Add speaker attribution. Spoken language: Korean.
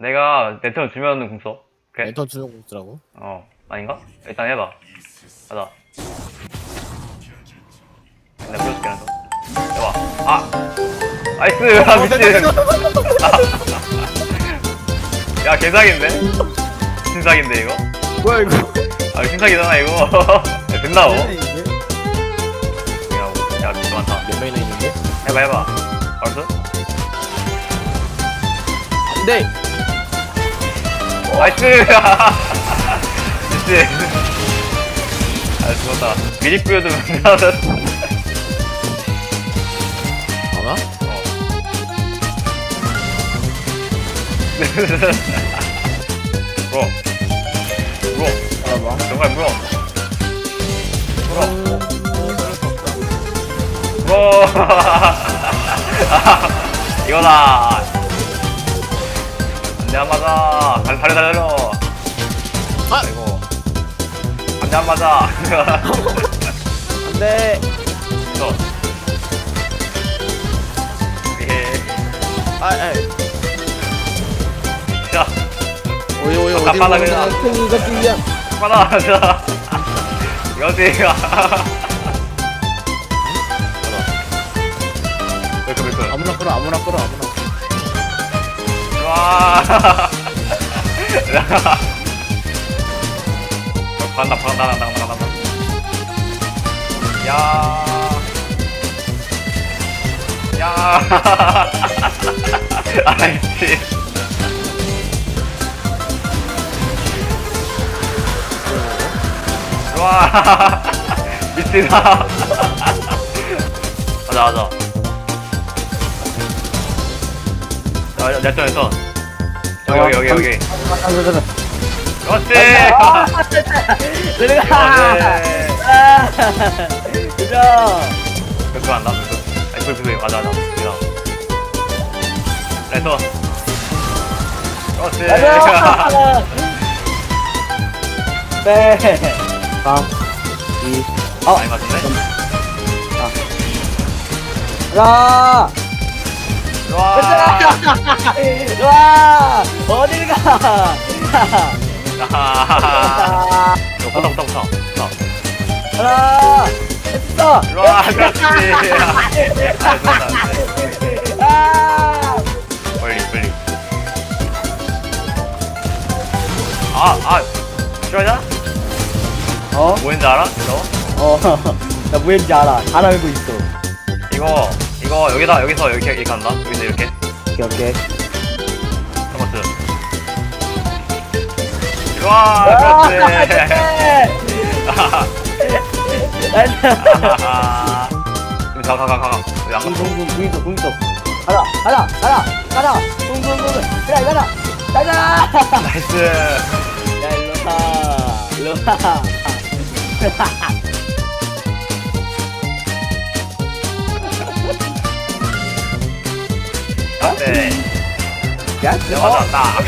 Speaker 1: 내가 내 턴 주면 궁 써. 오케이.
Speaker 2: 랜턴 주는 공수라고?
Speaker 1: 어 아닌가? 일단 해봐. 가자. 내가 보여줄게 너. 해봐. 아. 나이스. 아 미친. 야 개사기인데? 신사기인데 이거?
Speaker 2: 뭐야 이거?
Speaker 1: 아 신사기잖아 이거. 야, 된다고?
Speaker 2: 이게?
Speaker 1: 야 진짜 많다.
Speaker 2: 몇 명이나 있는데?
Speaker 1: 해봐 해봐. 알았어?
Speaker 2: 안 돼!
Speaker 1: 나이스! 미친. 아 죽었다. 미리 뿌려주면 나는.
Speaker 2: 아마?
Speaker 1: 어. 물어. 물어.
Speaker 2: 알아봐
Speaker 1: 정말 물어. 물어. 물어. 이거다. 안 맞아. 달 달려 달려.
Speaker 2: 아!
Speaker 1: 아이고. 안돼 안 맞아.
Speaker 2: 안돼!
Speaker 1: 저. 예.
Speaker 2: 아, 아,
Speaker 1: 자.
Speaker 2: 오이 오이. 큰이가 뛰냐?
Speaker 1: 받아. 자. 이거 와. 간다, 간다, 간다, 간다, 간다. 야. 야. 아이씨. 와. 미치다. 가자, 가자. 자, 내 쪽에서. 여기, 여기, 여기, 여기. 그렇지!
Speaker 2: 들어가! 그죠?
Speaker 1: 그거 안나 그거. 아니, 그거, 그거, 맞아, 맞아. 그거. 그래서. 그렇지!
Speaker 2: 가자! 네. 3, 2, 어,
Speaker 1: 많이 맞았네?
Speaker 2: 가!
Speaker 1: 좋아!
Speaker 2: 와! 어딜 가!
Speaker 1: 아하하하. 이거 붙어, 붙어, 붙어. 붙어.
Speaker 2: 하나! 했어!
Speaker 1: 좋아, 그렇지! 아, 좋다, 네.
Speaker 2: 아!
Speaker 1: 빨리, 빨리. 아, 아. 싫어하냐?
Speaker 2: 어?
Speaker 1: 뭐인지 알아? 너?
Speaker 2: 어, 나 뭐였는지 알아. 잘 알고 있어.
Speaker 1: 이거, 이거, 여기다, 여기서 이렇게, 이렇게 한다? 여기서 이렇게.
Speaker 2: 오케이, 오케이.
Speaker 1: 잠깐만. 좋아, 그렇지! 아하하. 좀 가, 가, 가, 가. 여기 안 가.
Speaker 2: 둥둥둥, 구이도, 구이도. 가라, 가라, 가라, 가라. 둥둥둥. 그래, 가라. 가자!
Speaker 1: 나이스.
Speaker 2: 야, 일로 와. 일로 와. 야,
Speaker 1: 네, 맞아, 딱.